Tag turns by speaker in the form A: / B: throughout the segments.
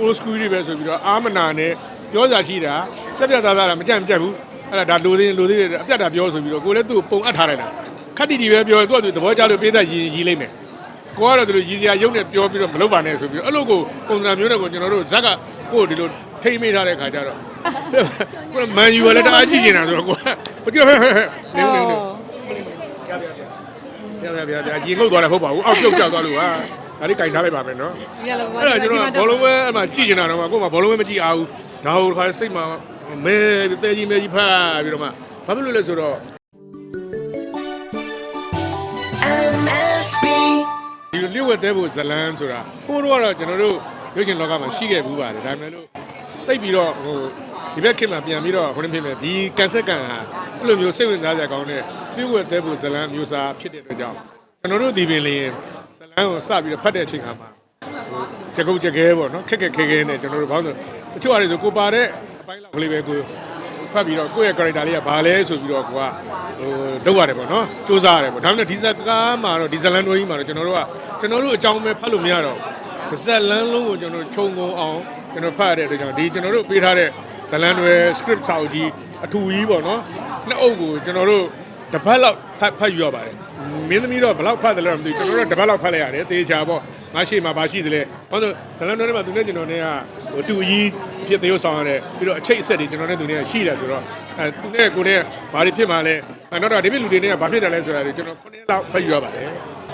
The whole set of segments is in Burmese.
A: old school တွေပဲဆိုပြီးတော့အာမနာနဲ့ပြောစာရှိတာပြက်ပြက်သားသားတာမကြက်မကြက်ဘူးအဲ့ဒါဒါလိုသေးလိုသေးတယ်အပြက်တာပြောဆိုပြီးတော့ကိုလည်းသူ့ကိုပုံအပ်ထားလိုက်တာခက်တီတီပဲပြောသူကသူသဘောကျလို့ပေးသက်ရည်ရည်လိုက်မယ်ကိုကတော့သူတို့ရည်စရာရုပ်နဲ့ပြောပြီးတော့မလုပ်ပါနဲ့ဆိုပြီးတော့အဲ့လိုကိုပုံစံမျိုးနဲ့ကိုကျွန်တော်တို့ဇက်ကကိုဒီလိုထိမ့်မိထားတဲ့ခါကျတော့ကိုမန်ယူကလည်းတအားကြည့်နေတာဆိုတော့ကိုမပြောဟဲ့ဟဲ့ဟဲ့နေနေနေပြပြပြပြရေငုတ်သွားတယ်ဟုတ်ပါဘူးအောက်ပြုတ်ကျသွားလို့ဟာ ဒါလေးကင်ထားလိုက်ပါမယ်နော်
B: ရလို့
A: အဲ့ဒါကျွန်တော်ဘောလုံးပဲအမှကြည့်ချင်တာတော့ကိုယ်ကဘောလုံးပဲမကြည့်အောင်ဒါဟိုခါစိတ်မှာမဲတဲကြီးမဲကြီးဖတ်ပြီးတော့မှဘာဖြစ်လို့လဲဆိုတော့
C: MSB
A: ဒီလျှို့ဝက်တဲဖို့ဇလန်းဆိုတာဟိုတော့ကတော့ကျွန်တော်တို့ရုပ်ရှင်လောကမှာရှိခဲ့ဘူးပါတယ်ဒါပေမဲ့လို့တိတ်ပြီးတော့ဟိုဒီဘက်ခေတ်မှာပြန်ပြီးတော့ဟိုနေ့ဖြစ်မယ်ဒီကန်ဆက်ကန်ဟာအဲ့လိုမျိုးစိတ်ဝင်စားစရာကောင်းတဲ့လျှို့ဝက်တဲဖို့ဇလန်းမျိုးစားဖြစ်တဲ့အတွက်ကြောင့် ကျွန်တော်တို့ဒီပင်လင်းဇလန်းကိုစပြီးတော့ဖတ်တဲ့အချိန်ခါမှာကြကုတ်ကြခဲပေါ့နော်ခက်ခက်ခဲခဲနဲ့ကျွန်တော်တို့ဘောင်းဆိုတချို့အရေးဆိုကိုပါတဲ့အပိုင်းလောက်ကလေးပဲကိုဖတ်ပြီးတော့ကိုယ့်ရဲ့ character လေးကဘာလဲဆိုပြီးတော့ကိုကဟိုလုပ်ရတယ်ပေါ့နော်စူးစမ်းရတယ်ပေါ့ဒါပေမဲ့ဒီဇက်ကားမှာတော့ဒီဇလန်တိုးကြီးမှာတော့ကျွန်တော်တို့ကကျွန်တော်တို့အကြောင်းပဲဖတ်လို့မရတော့ဘူးဇက်လန်လုံးကိုကျွန်တော်တို့ခြုံငုံအောင်ကျွန်တော်ဖတ်ရတဲ့အတွက်ကြောင့်ဒီကျွန်တော်တို့ပေးထားတဲ့ဇလန်တွေ script စာအုပ်ကြီးအထူကြီးပေါ့နော်နှစ်အုပ်ကိုကျွန်တော်တို့တစ်ပတ်လောက်ဖတ်ဖတ်ယူရပါတယ် မင်းသမီးတော့ဘယ်လောက်ဖတ်တယ်လဲမသိဘူးကျွန်တော်တို့တစ်ပတ်လောက်ဖတ်လိုက်ရတယ်တေချာပေါ့ငါရှိမှာဘာရှိတယ်လဲဘာလို့ဇလန်တွေထဲမှာသူနဲ့ကျွန်တော်နဲ့ကဟိုတူကြီးဖြစ်သေးဆောင်ရတယ်ပြီးတော့အချိတ်အဆက်တွေကျွန်တော်နဲ့သူနဲ့ရှိတယ်ဆိုတော့အဲသူနဲ့ကိုနဲ့ဘာတွေဖြစ်မှာလဲအဲနောက်တော့ဒီပြလူတွေနဲ့ကဘာဖြစ်တယ်လဲဆိုတာတွေကျွန်တော်9ရက်လောက်ဖတ်ယူရပါတယ်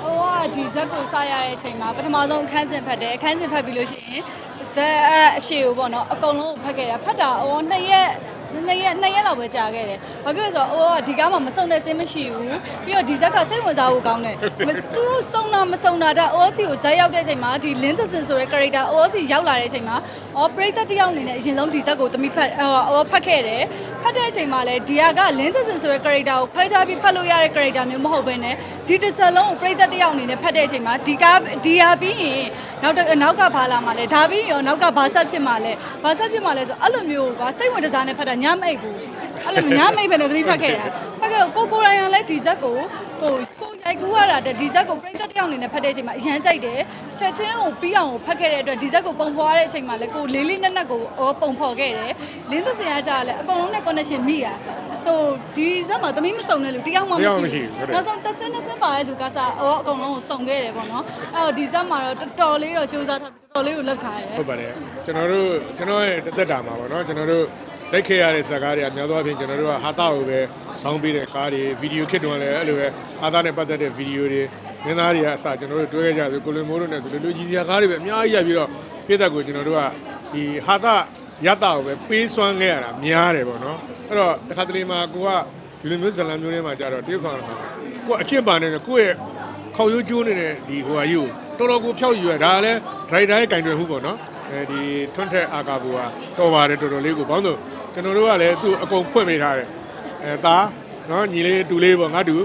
B: ဟိုကဒီဇက်ကိုစရတဲ့အချိန်မှာပထမဆုံးအခန်းစဉ်ဖတ်တယ်အခန်းစဉ်ဖတ်ပြီးလို့ရှိရင်ဇက်အရှိကိုပေါ့နော်အကုန်လုံးဖတ်ခဲ့တယ်ဖတ်တာအော်နှစ်ရက် နှစ်ရက်နှစ်ရက်လောက်ပဲကြာခဲ့တယ်။ဘာဖြစ်လို့လဲဆိုတော့အိုးကဒီကားမှာမစုံတဲ့စင်းမရှိဘူး။ပြီးတော့ဒီဇက်ကစိတ်ဝင်စားဖို့ကောင်းတယ်။မသူတို့စုံတာမစုံတာတဲ့ OOC ကိုဇက်ရောက်တဲ့အချိန်မှာဒီ Lin Thsin ဆိုတဲ့ character OOC ရောက်လာတဲ့အချိန်မှာအော်ပရိသတ်တစ်ယောက်အနေနဲ့အရင်ဆုံးဒီဇက်ကိုတမိဖတ်အော်ဖတ်ခဲ့တယ်။ဖတ်တဲ့အချိန်မှာလည်းဒီဟာက Lin Thsin ဆိုတဲ့ character ကိုခွဲခြားပြီးဖတ်လို့ရတဲ့ character မျိုးမဟုတ်ဘဲနဲ့ဒီတစ်စက်လုံးကိုပရိသတ်တစ်ယောက်အနေနဲ့ဖတ်တဲ့အချိန်မှာဒီကားဒီဟာပြီးရင်နောက်တစ်နောက်ကဘာလာမှာလဲဒါပြီးရင်နောက်ကဘာဆက်ဖြစ်မှာလဲဘာဆက်ဖြစ်မှာလဲဆိုအဲ့လိုမျိုးကစိတ်ဝင်စားနဲ့ဖတ်တာညမ်းမိတ်ဘူးအဲ့လိုညမ်းမိတ်ပဲနဲ့တတိဖတ်ခဲ့တာဖတ်ခဲ့ကိုကိုရိုင်းရလဲဒီဇက်ကိုဟိုကိုရိုက်ကူရတာတဲ့ဒီဇက်ကိုပရိသတ်တစ်ယောက်အနေနဲ့ဖတ်တဲ့အချိန်မှာအရန်ကြိုက်တယ်ချက်ချင်းကိုပြီးအောင်ကိုဖတ်ခဲ့တဲ့အတွက်ဒီဇက်ကိုပုံဖော်ရတဲ့အချိန်မှာလဲကိုလေးလေးနက်နက်ကိုပုံဖော်ခဲ့တယ်လင်းသစင်ကကြာလဲအကုန်လုံးနဲ့ connection မိတာဟိုဒီဇက်မှာသမီးမစုံတဲ့လူတယောက်မှမရှိဘူးနောက်ဆုံးတစ်စင်းတစ်စင်းပါတဲ့လူကစားအော်အကုန်လုံးကိုစုံခဲ့တယ်ပေါ့နော်အဲ့တော့ဒီဇက်မှာတော့တော်တော်လေးတော့စူးစမ်းထားပြီးတော်တော်လေးကိုလောက်ခါရတယ်
A: ဟုတ်ပါတယ်ကျွန်တော်တို့ကျွန်တော်ရဲ့တက်တာမှာပေါ့နော်ကျွန်တော်တို့ လိုက်ခဲ့ရတဲ့ဇာတ်ကားတွေကများသောအားဖြင့်ကျွန်တော်တို့ကဟာတာကိုပဲစောင်းပေးတဲ့ကားတွေဗီဒီယိုခစ်တုန်းကလည်းအဲ့လိုပဲဟာတာနဲ့ပတ်သက်တဲ့ဗီဒီယိုတွေမင်းသားတွေကအစကျွန်တော်တို့တွေ့ခဲ့ကြဆိုကိုလွင်မိုးတို့နဲ့ဒီလိုလူကြီးစရာကားတွေပဲအများကြီးရိုက်ပြီးတော့ပြည်သက်ကိုကျွန်တော်တို့ကဒီဟာတာရတာကိုပဲပေးစွမ်းခဲ့ရတာများတယ်ပေါ့နော်အဲ့တော့တစ်ခါတလေမှာကိုကဒီလိုမျိုးဇလံမျိုးတွေမှာကြတော့တရုတ်ဆောင်မှာကိုကအချစ်ပါနေတယ်ကိုယ့်ရဲ့ခေါရိုးကျိုးနေတဲ့ဒီဟိုဟာယူတော်တော်ကိုဖျောက်ယူရဒါလည်းဒရိုက်တာရဲ့ကင်တွယ်မှုပေါ့နော်အဲဒီထွန်းထက်အာကာဘူဟာတော်ပါတယ်တော်တော်လေးကိုဘောင်းဆို ကျွန်တော်တို့ကလည်းသူ့အကုန်ဖွင့်ပေးထားတယ်အဲသားနော်ညီလေးတူလေးပေါ့ငါတူ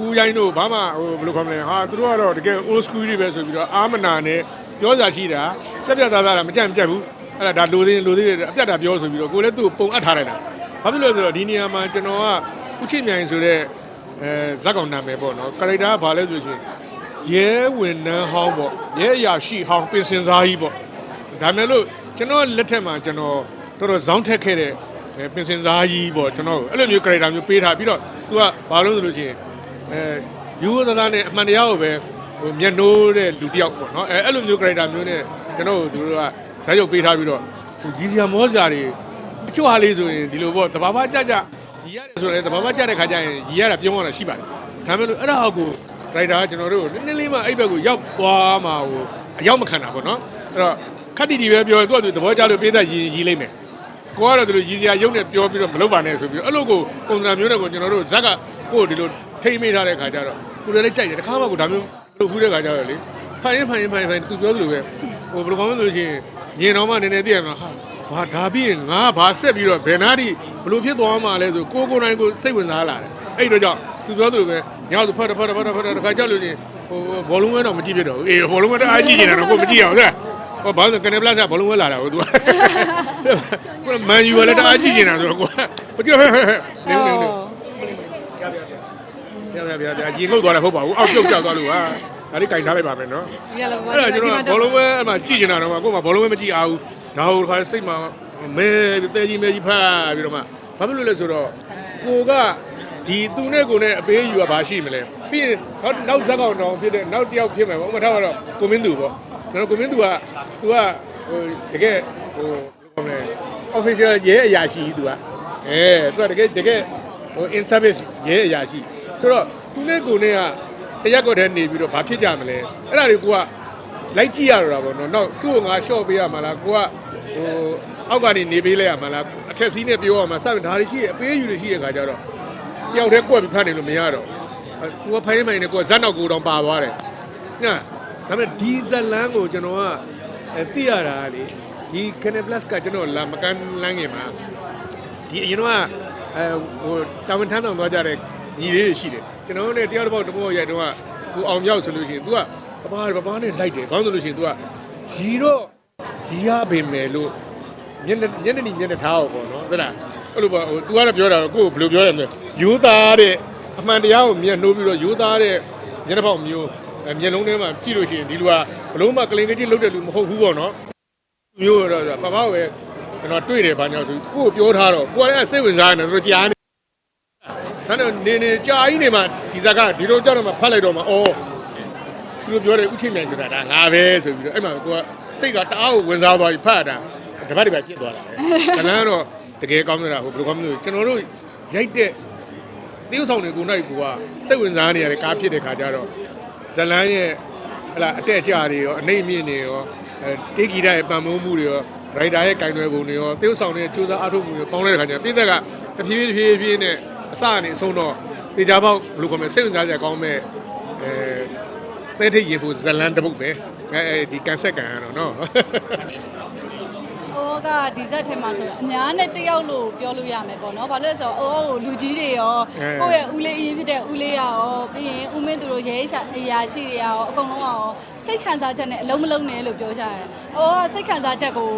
A: ဦးရိုင်းတို့ဘာမှဟိုဘယ်လိုခေါ်မလဲဟာသူတို့ကတော့တကယ် old school တွေပဲဆိုပြီးတော့အာမနာနဲ့ပြောစာရှိတာပြက်ပြက်သားသားတာမကြက်မကြက်ဘူးအဲ့ဒါဒါလိုသေးလိုသေးတယ်အပြက်တာပြောဆိုပြီးတော့ကိုလည်းသူ့ပုံအပ်ထားလိုက်တာဘာဖြစ်လို့လဲဆိုတော့ဒီနေရာမှာကျွန်တော်ကဥချစ်မြိုင်ဆိုတဲ့အဲဇက်ကောင်နာမည်ပေါ့နော်ကာရိုက်တာကဘာလဲဆိုရှင်ရဲဝင်နှန်းဟောင်းပေါ့ရဲအရာရှိဟောင်းပင်စင်စားကြီးပေါ့ဒါမဲ့လို့ကျွန်တော်လက်ထက်မှာကျွန်တော် တော်တော်ဇောင်းထက်ခဲ့တဲ့အဲပင်စင်စားကြီးပေါ့ကျွန်တော်အဲ့လိုမျိုး character မျိုးပေးထားပြီးတော့ तू ကဘာလို့ဆိုလို့ရှိရင်အဲယူဝသားသားနဲ့အမှန်တရားကိုပဲဟိုမျက်နှိုးတဲ့လူတစ်ယောက်ပေါ့နော်အဲအဲ့လိုမျိုး character မျိုးနဲ့ကျွန်တော်တို့ကဇာတ်ရုပ်ပေးထားပြီးတော့ဟိုကြီးစရာမောစရာတွေအချို့ဟာလေးဆိုရင်ဒီလိုပေါ့တဘာဘာကြကြရီရတယ်ဆိုတော့တဘာဘာကြတဲ့ခါကျရင်ရီရတာပြုံးရတာရှိပါတယ်ဒါမဲ့လို့အဲ့ဒါဟောက်ကိုရိုက်တာကကျွန်တော်တို့နည်းနည်းလေးမှအဲ့ဘက်ကိုရောက်သွားမှာဟိုအရောက်မခံတာပေါ့နော်အဲ့တော့ခက်တီတီပဲပြောရင်သူကသူသဘောကျလို့ပေးသက်ရည်ရည်လိုက်မယ် ကိုကတော့သူတို့ရည်စရာရုပ်နဲ့ပြောပြီးတော့မလုပ်ပါနဲ့ဆိုပြီးအဲ့လိုကိုပုံစံမျိုးနဲ့ကိုကျွန်တော်တို့ဇက်ကကိုဒီလိုထိမ့်မိထားတဲ့ခါကျတော့ကိုလည်းကြိုက်တယ်တခါမှကိုဒါမျိုးလုပ်ဘူးတဲ့ခါကျတော့လေဖိုင်ရင်ဖိုင်ရင်ဖိုင်ဖိုင်သူပြောသလိုပဲဟိုဘယ်လိုကောင်းလို့ရှိရင်ရင်တော့မှနည်းနည်းသိရမှာဟာဘာဒါပြီးရင်ငါဘာဆက်ပြီးတော့ဘယ်နာတိဘလို့ဖြစ်သွားမှာလဲဆိုကိုကိုနိုင်ကိုစိတ်ဝင်စားလာတယ်အဲ့တော့ကြောင့်သူပြောသလိုပဲညောင်သူဖတ်ဖတ်ဖတ်ဖတ်တခါကြောက်လို့နေဟိုဘောလုံးဝဲတော့မကြည့်ပြတော့ဘူးအေးဘောလုံးဝဲတော့အားကြည့်နေတာတော့ကိုမကြည့်အောင်ဆရာ ဟောဘာလို့ကနေပလတ်ကဘောလုံးဝဲလာတာဟိုသူကမန်ယူကလည်းတအားကြည့်နေတာဆိုတော့ကိုမကြည့်ဟဲ့ဟဲ့ဟဲ့နေနေနေပြပြပြပြပြပြရေငုတ်သွားတယ်ဟုတ်ပါဘူးအောက်ပြုတ်ကျသွားလို့ဟာဒဒါလေးကင်ထားလိုက်ပါမယ်နော်
B: ရလာပါ
A: အဲ့ဒါကျွန်တော်ဘောလုံးပဲအမှကြည့်ချင်တာတော့မှကိုယ်မှဘောလုံးပဲမကြည့်အောင်ဒါဟိုခါစိတ်မှာမဲတဲကြီးမဲကြီးဖတ်ပြီးတော့မှဘာဖြစ်လို့လဲဆိုတော့ကိုကဒီသူနဲ့ကိုနဲ့အပေးယူကဘာရှိမလဲပြီးရင်နောက်ဇက်ကောင်တောင်ဖြစ်တဲ့နောက်တစ်ယောက်ဖြစ်မယ်ပေါ့ဥမထားတော့ကိုမင်းသူပေါ့ ကျွန်တော်ကိုမင်းသူကသူကဟိုတကယ်ဟိုဘယ်လိုလဲ official ရဲအရာရှိသူကအဲသူကတကယ်တကယ်ဟို in service ရဲအရာရှိဆိုတော့သူနဲ့ကိုနဲ့ကတရက်ကော့ထဲနေပြီးတော့ဘာဖြစ်ကြမလဲအဲ့ဒါတွေကိုကလိုက်ကြည့်ရတော့တာပေါ့နော်နောက်သူ့ကိုငါရှော့ပေးရမှာလားကိုကဟိုအောက်ကနေနေပေးလိုက်ရမှာလားအထက်စီးနဲ့ပြောရမှာစတယ်ဒါတွေရှိရအပေးယူတွေရှိရခါကြတော့တယောက်တည်းကွက်ပြီးဖတ်နေလို့မရတော့သူကဖိုင်းမိုင်နဲ့ကိုကဇက်နောက်ကိုတောင်ပါသွားတယ်ညာ ဒါပေမဲ့ဒီဇလန်းကိုကျွန်တော်ကအဲသိရတာကလေဒီ Canal Plus ကကျွန်တော်လာမကန်လန်းငယ်မှာဒီအရင်တော့အဲဟိုတာဝန်ထမ်းဆောင်သွားကြတဲ့ညီလေးတွေရှိတယ်ကျွန်တော်တို့နဲ့တယောက်တစ်ပေါက်တစ်ပေါက်ရိုက်တော့ကကိုအောင်မြောက်ဆိုလို့ရှိရင် तू က ပပပပနဲ့လိုက်တယ်ဘာလို့လဲဆိုလို့ရှိရင် तू ကရီတော့ရီရပင်မယ်လို့မျက်နှာမျက်နှာနီမျက်နှာထားအောင်ပေါ့နော်ဟုတ်လားအဲ့လိုပေါ့ဟို तू ကတော့ပြောတာတော့ကိုယ်ဘယ်လိုပြောရမလဲယူသားတဲ့အမှန်တရားကိုမျက်နှိုးပြီးတော့ယူသားတဲ့မျက်နှာပေါက်မျိုးအဲ မျက်လုံးထဲမှာကြည့်လို့ရှိရင်ဒီလူကဘလို့မှကလင်ကကြီးလုတ်တဲ့လူမဟုတ်ဘူးပေါ့နော်မျိုးတော့ပပကိုပဲကျွန်တော်တွေ့တယ်ဘာညာဆိုကိုယ်ပြောထားတော့ကိုယ်လည်းစိတ်ဝင်စားနေတယ်ဆိုတော့ကြားနေဒါနဲ့နေနေကြာကြီးနေမှာဒီဇက်ကဒီလိုကြောက်တော့မှဖတ်လိုက်တော့မှအော်သူတို့ပြောတယ်ဥချင်းမြန်ဆိုတာဒါငါပဲဆိုပြီးတော့အဲ့မှာကိုကစိတ်ကတအားကိုဝင်စားသွားပြီးဖတ်တာတပတ်တပတ်ပြစ်သွားတာကလန်းတော့တကယ်ကောင်းနေတာဟိုဘယ်လိုကောင်းမလို့ကျွန်တော်တို့ရိုက်တဲ့တေးဥဆောင်တွေကိုနိုင်ကူကစိတ်ဝင်စားနေရတဲ့ကားဖြစ်တဲ့ခါကျတော့ ဇလန်းရဲ့ဟလာအတက်အကျတွေရောအနေအမြင့်တွေရောအဲတေးဂီတရဲ့ပံ့ပိုးမှုတွေရောရိုက်တာရဲ့ကင်တွယ်ပုံတွေရောတေးဥဆောင်တဲ့စူးစမ်းအားထုတ်မှုတွေပေါင်းတဲ့ခါကျပြည်သက်ကတဖြည်းဖြည်းတဖြည်းဖြည်းနဲ့အစကနေအဆုံးတော့တေချာပေါက်ဘယ်လိုခေါ်မလဲစိတ်ဝင်စားကြကောင်းမဲ့အဲတဲထိတ်ရေဖို့ဇလန်တစ်ပုတ်ပဲအဲအဲဒီကန်ဆက်ကန်ရတော့နော်
B: ဟိုကဒီဇက်ထဲမှာဆိုရင်အများနဲ့တယောက်လို့ပြောလို့ရမယ်ပေါ့နော်။ဘာလို့လဲဆိုတော့အိုးလူကြီးတွေရောကိုယ့်ရဲ့ဦးလေးအရင်ဖြစ်တဲ့ဦးလေးရောပြီးရင်ဦးမင်းသူတို့ရဲရှာအရာရှိတွေရောအကုန်လုံးရောစိတ်ခံစားချက်နဲ့အလုံးမလုံးနဲ့လို့ပြောကြတယ်။အိုးကစိတ်ခံစားချက်ကို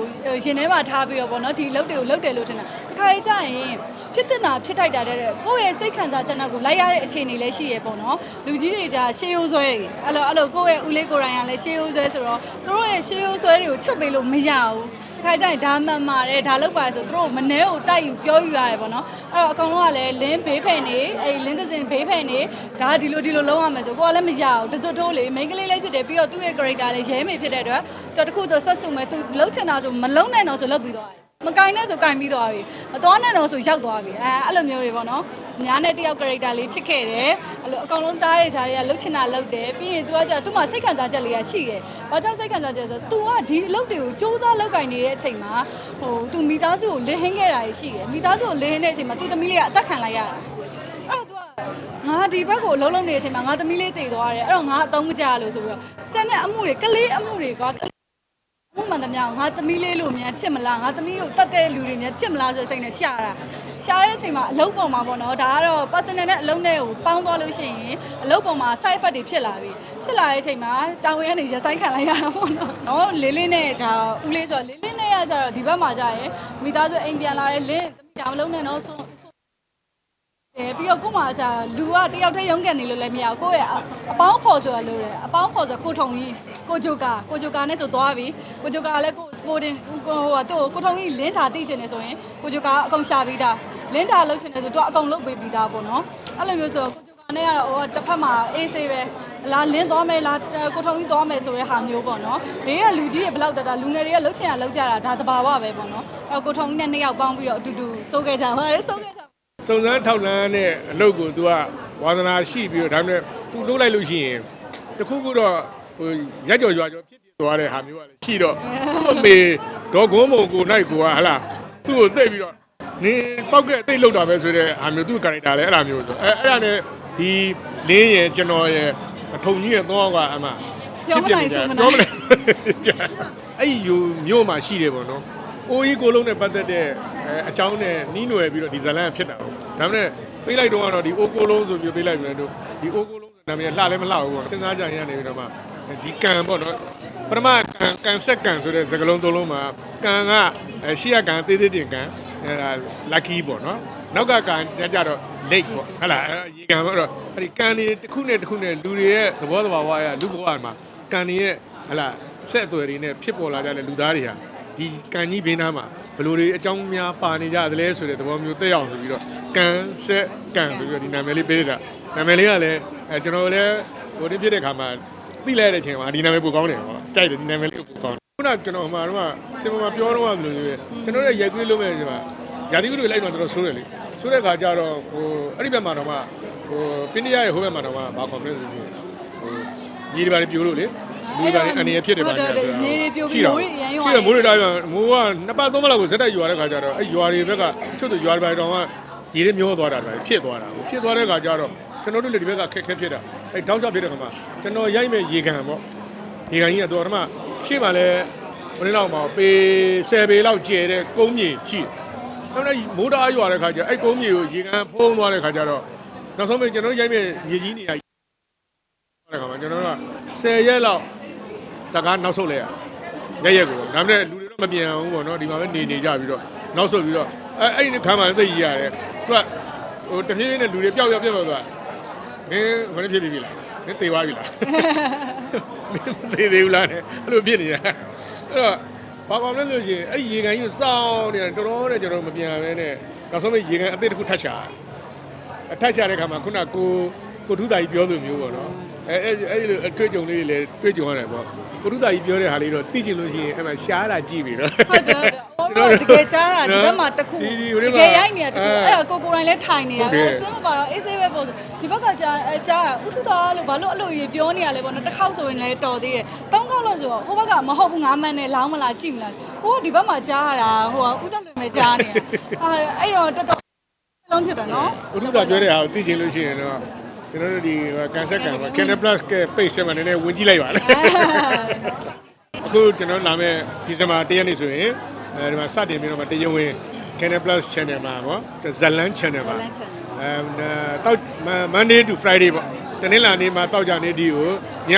B: ရင်ထဲမှာထားပြီးတော့ပေါ့နော်ဒီလုတ်တွေကိုလုတ်တယ်လို့ထင်တာ။တစ်ခါကြီးကျရင်ဖြစ်တင်တာဖြစ်ထိုက်တာတဲ့ကိုယ့်ရဲ့စိတ်ခံစားချက်နဲ့ကိုလိုက်ရတဲ့အခြေအနေလည်းရှိရပေါ့နော်။လူကြီးတွေじゃရှေးရိုးဆွဲတွေအဲ့လိုအဲ့လိုကိုယ့်ရဲ့ဦးလေးကိုယ်တိုင်ကလည်းရှေးရိုးဆွဲဆိုတော့သူတို့ရဲ့ရှေးရိုးဆွဲတွေကိုချုပ်ပေးလို့မရဘူး။ ခါကျရင်ဒါမှန်ပါတယ်ဒါလောက်ပါဆိုသူတို့မနှဲကိုတိုက်ယူပြောယူရတယ်ပေါ့နော်အဲ့တော့အကောင်လုံးကလည်းလင်းဘေးဖယ်နေအဲ့လင်းသစင်ဘေးဖယ်နေဒါဒီလိုဒီလိုလုံးရမယ်ဆိုကိုကလည်းမရဘူးတစွတ်ထိုးလေမိန်းကလေးလေးဖြစ်တယ်ပြီးတော့သူ့ရဲ့ character လည်းရဲမေဖြစ်တဲ့အတွက်တော်တစ်ခုဆိုဆက်စုမယ်သူလှုပ်ချင်တာဆိုမလုံးနဲ့တော့ဆိုလှုပ်ပြီးသွားတယ် မကင်နဲ့ဆိုကင်ပြီးသွားပြီမသွားနဲ့တော့ဆိုရောက်သွားပြီအဲအဲ့လိုမျိုးတွေပေါ့နော်ညာနဲ့တယောက် character လေးဖြစ်ခဲ့တယ်အဲ့လိုအကောင်လုံးတားရဲ့ဈာတွေကလှုပ်ချင်တာလှုပ်တယ်ပြီးရင် तू ကကြာ तू မှာစိတ်ခံစားချက်လေးကရှိတယ်ဘာကြောင့်စိတ်ခံစားချက်လဲဆိုတော့ तू ကဒီအလုပ်တွေကိုစူးစမ်းလောက်ကင်နေတဲ့အချိန်မှာဟို तू မိသားစုကိုလစ်ဟင်းခဲ့တာရှိတယ်မိသားစုကိုလစ်ဟင်းတဲ့အချိန်မှာ तू သမီးလေးကအသက်ခံလိုက်ရတာအဲ့တော့ तू ကငါဒီဘက်ကိုအလုံးလုံးနေတဲ့အချိန်မှာငါသမီးလေးတည်သွားတယ်အဲ့တော့ငါအသုံးမကျလို့ဆိုပြီးတော့ကျန်တဲ့အမှုတွေကလေးအမှုတွေကွာ ဘုမှန် သမျှငါသမီးလေးလို့များဖြစ်မလားငါသမီးကိုတတ်တဲ့လူတွေများဖြစ်မလားဆိုတဲ့စိတ်နဲ့ရှာတာရှာတဲ့အချိန်မှာအလုပ်ပေါ်မှာပေါ့နော်ဒါကတော့ personal နဲ့အလုပ်နဲ့ကိုပေါင်းသွားလို့ရှိရင်အလုပ်ပေါ်မှာ side effect တွေဖြစ်လာပြီဖြစ်လာတဲ့အချိန်မှာတာဝန်ကနေရဆိုင်ခံလိုက်ရတာပေါ့နော်နော်လေးလေးနဲ့ဒါဦးလေးဆိုလေးလေးနဲ့ရကြတော့ဒီဘက်မှာကြရင်မိသားစုအိမ်ပြန်လာတဲ့လင်းသမီးတောင်လုံးနဲ့နော်ဆွ တယ်ပြီးတော့ကို့မှာじゃလူကတယောက်တည်းရုံးကန်နေလို့လည်းမရဘူးကိုယ့်ရဲ့အပေါင်းဖော်ဆိုတာလို့တယ်အပေါင်းဖော်ဆိုကိုထုံကြီးကိုဂျိုကာကိုဂျိုကာနဲ့ဆိုသွားပြီကိုဂျိုကာကလည်းကို sporting ကိုဟိုကသူ့ကိုထုံကြီးလင်းထားသိကျင်နေဆိုရင်ကိုဂျိုကာအကုန်ရှာပြီးသားလင်းထားလုပ်ချင်တယ်ဆိုသူကအကုန်လုပ်ပေးပြီးသားပေါ့နော်အဲ့လိုမျိုးဆိုကိုဂျိုကာနဲ့ကတော့ဟိုတစ်ဖက်မှာအေးဆေးပဲလာလင်းသွားမယ်လာကိုထုံကြီးသွားမယ်ဆိုတဲ့ဟာမျိုးပေါ့နော်ဘေးကလူကြီးတွေဘလောက်တတာလူငယ်တွေကလှုပ်ချင်ရလှုပ်ကြတာဒါတဘာဝပဲပေါ့နော်အဲ့ကိုထုံကြီးနဲ့နှစ်ယောက်ပေါင်းပြီးတော့အတူတူစိုးခဲ့ကြပါတယ်စိုးခဲ့ကြ
A: စုံစမ်းထောက်လန်းတဲ့အလုပ်ကို तू ကဝါသနာရှိပြီးတော့ဒါပေမဲ့ तू လုပ်လိုက်လို့ရှိရင်တခုခုတော့ဟိုရက်ကြော်ရွာကြော်ဖြစ်ဖြစ်သွားတဲ့ဟာမျိုးကလည်းရှိတော့သူ့အမေဒေါ်ကုန်းမုံကိုနိုင်ကိုကဟလာသူ့ကိုသိပ်ပြီးတော့နင်းပောက်ကဲသိပ်လောက်တာပဲဆိုတဲ့ဟာမျိုးသူ့ character လည်းအဲ့လိုမျိုးဆိုအဲအဲ့ဒါနဲ့ဒီလင်းရဲ့ကျွန်တော်ရဲ့အထုံကြီးရဲ့သွားကအမှ
B: ပြောမနိုင်ဆိုမနိုင်
A: ပြောမနိုင်အဲ့ဒီယူမြို့မှာရှိတယ်ပေါ့နော် အိုးကြီးကိုလုံးနဲ့ပတ်သက်တဲ့အဲအကြောင်းနဲ့နီးနွယ်ပြီးတော့ဒီဇလန်ဖြစ်တာပေါ့ဒါပေမဲ့ပေးလိုက်တော့ကတော့ဒီအိုးကိုလုံးဆိုပြီးပေးလိုက်ပြန်တော့ဒီအိုးကိုလုံးဆိုနာမည်လှလည်းမလှဘူးပေါ့စဉ်းစားကြရင်ကနေပြီးတော့မှဒီကံပေါ့နော်ပထမကံကံဆက်ကံဆိုတဲ့စကားလုံးသုံးလုံးမှာကံကအဲရှေ့ကကံသေးသေးတင်ကံအဲဒါ lucky ပေါ့နော်နောက်ကကန်ကြတော့ late ပေါ့ဟဟလားအဲ့ရေကန်ပေါ့အဲ့တော့အဲ့ဒီကန်တွေတစ်ခုနဲ့တစ်ခုနဲ့လူတွေရဲ့သဘောတဘာဝအရလူဘဝမှာကန်တွေရဲ့ဟဟလားဆက်အသွယ်တွေနဲ့ဖြစ်ပေါ်လာကြတဲ့လူသားတွေဟာ ဒီကန်ကြီးဘေးနားမှာဘယ်လိုတွေအကြောင်းများပါနေကြသလဲဆိုတဲ့သဘောမျိုးတက်ရောက်ဆိုပြီးတော့ကန်ဆက်ကန်ဆိုပြီးတော့ဒီနာမည်လေးပေးတာနာမည်လေးကလည်းအဲကျွန်တော်လည်းဟိုနေ့ဖြစ်တဲ့ခါမှာသိလိုက်တဲ့အချိန်မှာဒီနာမည်ပိုကောင်းတယ်ပေါ့ကြိုက်တယ်ဒီနာမည်လေးပိုကောင်းခုနကကျွန်တော်ဟိုမှာတော့စင်မမှာပြောတော့ဆိုလို့မျိုးကျွန်တော်ရဲ့ရိုက်ကွေးလုံးမဲ့ဒီမှာယာတိကုတွေလိုက်တော့တော်တော်ဆိုးတယ်လေဆိုးတဲ့ခါကျတော့ဟိုအဲ့ဒီဘက်မှာတော့မှဟိုပင်းရရဲ့ဟိုဘက်မှာတော့မှဘာခေါ်မလဲဆိုလို့ဟိုညီဒီပါပြိုးလို့လေ လူတွေပါအနေရဖြစ်တယ်ပါ
B: ဟုတ်တယ်မြေတွေပြိုပြီးမိုးတွေအရန်ရွာ
A: ရှိတယ်မိုးတွေတိုင်းမိုးကနှစ်ပတ်သုံးပတ်လောက်ကိုဇက်တိုက်ရွာတဲ့ခါကျတော့အဲ့ရွာတွေဘက်ကချွတ်သူရွာတွေပါတော့ကရေတွေမျောသွားတာပဲဖြစ်သွားတာဖြစ်သွားတဲ့ခါကျတော့ကျွန်တော်တို့လည်းဒီဘက်ကခက်ခဲဖြစ်တာအဲ့တောက်ချဖြစ်တဲ့ခါမှာကျွန်တော်ရိုက်မဲ့ရေကန်ပေါ့ရေကန်ကြီးကတော့မှရှေ့မှာလဲဘယ်လောက်မှာပေ10ပေလောက်ကျဲတဲ့ကုန်းမြေရှိတယ်အဲ့ဒါမိုးတားရွာတဲ့ခါကျအဲ့ကုန်းမြေကိုရေကန်ဖုံးသွားတဲ့ခါကျတော့နောက်ဆုံးပဲကျွန်တော်ရိုက်မဲ့မြေကြီးနေရာတဲ့ခါမှာကျွန်တော်တို့က10ရက်လောက် စကားနောက်ဆုတ်လိုက်ရရက်ရက်ကိုဒါပေမဲ့လူတွေတော့မပြန်ဘူးပေါ့နော်ဒီမှာပဲနေနေကြပြီးတော့နောက်ဆုတ်ပြီးတော့အဲအဲ့ဒီခါမှသိကြီးရတယ်သူကဟိုတဖြည်းဖြည်းနဲ့လူတွေပျောက်ပျောက်ပြတ်သွားသွားမင်းဘာလို့ဖြစ်ပြီးပြီလားမင်းသေသွားပြီလားမင်းမသေသေးဘူးလားနဲ့အဲ့လိုဖြစ်နေတာအဲ့တော့ဘာကောင်လဲလို့ရှိရင်အဲ့ဒီရေကန်ကြီးကိုစောင်းနေတာတော်တော်နဲ့ကျွန်တော်မပြန်ပဲနဲ့နောက်ဆုံးပဲရေကန်အသေးတစ်ခုထတ်ချာအထတ်ချတဲ့ခါမှာခုနကိုကိုထုသားကြီးပြောသလိုမျိုးပေါ့နော် အဲအဲ့အဲ့ဒီလိုအတွေ့အကြုံလေးတွေလည်းတွေ့ကြုံရတယ်ပေါ့ကိုထုသားကြီးပြောတဲ့ဟာလေးတော့သိကျင်လို့ရှိရင်အဲ့မှာရှားတာကြည့်ပြီတော့
B: ဟုတ်တယ်ဟုတ်တယ်တကယ်ကြားတာဒီဘက်မှာတစ်ခု
A: ဒီဒီ
B: တ
A: ဒီ
B: က
A: မှာ
B: ယ်ရိုက်နေတာတစ်ခု
A: အဲ
B: အဲ့တော့ကိုကိုတိုင်းလည်းထိုင်နေရ
A: ဟုတ်တယ်
B: အဲ့စင်းမပါတော့အေးဆေးပဲပေါ့ဆိုဒီဘက်ကကြားအဲကြားတာဥထုသားလို့ဘာလို့အဲ့လိုကြီးပြောနေရလဲပေါ့နော်တစ်ခေါက်ဆိုရင်လည်းတော်သေးတယ်သုံးခေါက်လို့ဆိုတော့ဟိုဘက်ကမဟုတ်ဘူးငါးမန်းနဲ့လောင်းမလားကြည့်မလားကိုကဒီဘက်မှာကြားရတာဟိုကဥသက်လွင်ပဲကြားနေတာအဲအဲ့တော့တော်တော်လုံးဖြစ်တယ်နော်
A: ဥထုသာပြောတဲ့ဟာကိုသိချင်လို့ရှိရင်တော့ ကျွန်တော်တို့ဒီကန်ဆက်ကန်ပါ Canal Plus က page ထဲမှာနည်းနည်းဝင်ကြည့်လိုက်ပါလားအခုကျွန်တော်လာမယ့်ဒီဇင်ဘာ၁ရက်နေ့ဆိုရင်အဲဒီမှာစတင်ပြီးတော့မှတရားဝင် Canal Plus channel မှာပေါ့ဇလန် channel
B: ဇ
A: မှာ
B: လန် channel
A: အဲတောက် Monday to Friday ပေါ့တနင်္လာနေ့မှာတောက်ကြနေ့ဒီကိုည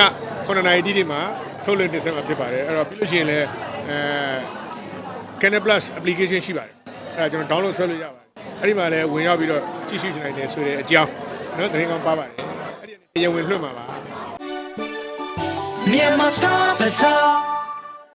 A: 9:00နာရီတိတိမှာထုတ်လွှင့်တင်ဆက်မှာဖြစ်ပါတယ်အဲ့တော့ပြီးလို့ရှိရင်လည်းအဲ Canal Plus application ရှိပါတယ်အဲ့ဒါကျွန်တော် download ဆွဲလို့ရပါတယ်အဲ့ဒီမှာလည်းဝင်ရောက်ပြီးတော့ကြည့်ရှုနိုင်တယ်ဆိုတဲ့အကြောင်း နော်သတင်းကောင်းပါပါတယ်အဲ့ဒီကနေတရားဝင်လွှင့်မှာပါ
C: Myanmar Star Bazaar.